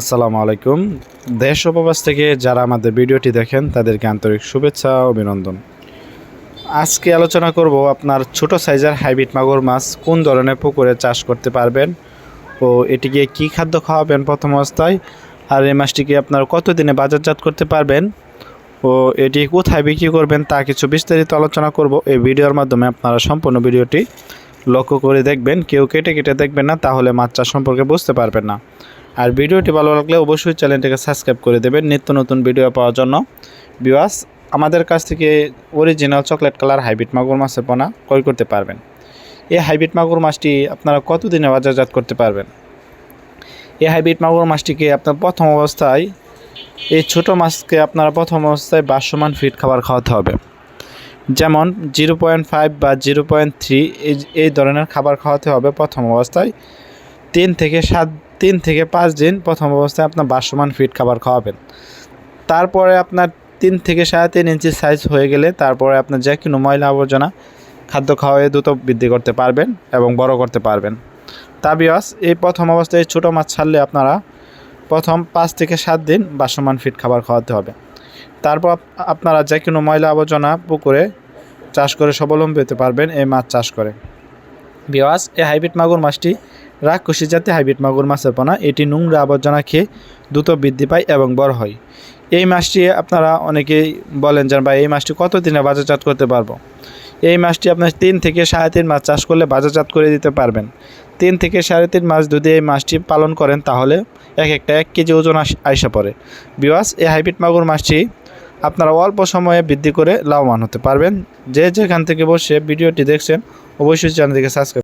আসসালামু আলাইকুম। দেশ উপবাস থেকে যারা আমাদের ভিডিওটি দেখেন, তাদেরকে আন্তরিক শুভেচ্ছা অভিনন্দন। আজকে আলোচনা করব আপনার ছোট সাইজের হাইব্রিড মাগুর মাছ কোন ধরনের পুকুরে চাষ করতে পারবেন ও এটিকে কি খাদ্য খাওয়াবেন প্রথম অবস্থায়, আর এই মাছটিকে আপনার কতদিনে বাজারজাত করতে পারবেন ও এটি কোথায় বিক্রি করবেন তা কিছু বিস্তারিত আলোচনা করব। এই ভিডিওর মাধ্যমে আপনারা সম্পূর্ণ ভিডিওটি লক্ষ্য করে দেখবেন। কেউ কেটে কেটে দেখবেন না, তাহলে মাছ চাষ সম্পর্কে বুঝতে পারবেন না। আর ভিডিওটি ভালো লাগলে অবশ্যই চ্যানেলটিকে সাবস্ক্রাইব করে দেবেন নিত্য নতুন ভিডিও পাওয়ার জন্য। বিওয়াস আমাদের কাছ থেকে অরিজিনাল চকলেট কালার হাইব্রিড মাগুর মাছের পোনা ক্রয় করতে পারবেন। এই হাইব্রিড মাগুর মাছটি আপনারা কতদিনে বাজারজাত করতে পারবেন? এই হাইব্রিড মাগুর মাছটিকে আপনার প্রথম অবস্থায়, এই ছোট মাছকে আপনারা প্রথম অবস্থায় বাসমান ফিট খাবার খাওয়াতে হবে। যেমন জিরো পয়েন্ট ফাইভ বা জিরো পয়েন্ট থ্রি এই এই ধরনের খাবার খাওয়াতে হবে প্রথম অবস্থায়। তিন থেকে সাত তিন থেকে পাঁচ দিন প্রথম অবস্থায় আপনার বাসমান ফিট খাবার খাওয়াবেন। তারপরে আপনার তিন থেকে সাড়ে তিন ইঞ্চি সাইজ হয়ে গেলে তারপরে আপনার যে কোনো ময়লা আবর্জনা খাদ্য খাওয়াই দ্রুত বৃদ্ধি করতে পারবেন এবং বড় করতে পারবেন। তা বিয়াস, এই প্রথম অবস্থায় ছোটো মাছ ছাড়লে আপনারা প্রথম পাঁচ থেকে সাত দিন বাসমান ফিট খাবার খাওয়াতে হবে। তারপর আপনারা যে কোনো ময়লা আবর্জনা পুকুরে চাষ করে স্বাবলম্বী হতে পারবেন এই মাছ চাষ করে। বিওয়াস এই হাইব্রিড মাগুর মাছটি রাগ রাক্ষসী জাতীয় হাইব্রিড মাগুর মাছের পোনা। এটি নোংরা আবর্জনা খেয়ে দ্রুত বৃদ্ধি পায় এবং বড় হয়। এই মাছটি আপনারা অনেকেই বলেন যে, ভাই, এই মাছটি কত দিনে বাজারজাত করতে পারব? এই মাছটি আপনার তিন থেকে সাড়ে তিন মাস চাষ করলে বাজারজাত করে দিতে পারবেন। তিন থেকে সাড়ে তিন মাস যদি এই মাছটি পালন করেন, তাহলে এক একটা এক কেজি ওজন আস- আইসা পড়ে। বিওয়াস এই হাইব্রিড মাগুর মাছটি আপনারা অল্প সময়ে বৃদ্ধি করে লাভবান হতে পারবেন। যে যেখান থেকে বসে ভিডিওটি দেখছেন, অবশ্যই চ্যানেলটিকে সাবস্ক্রাইব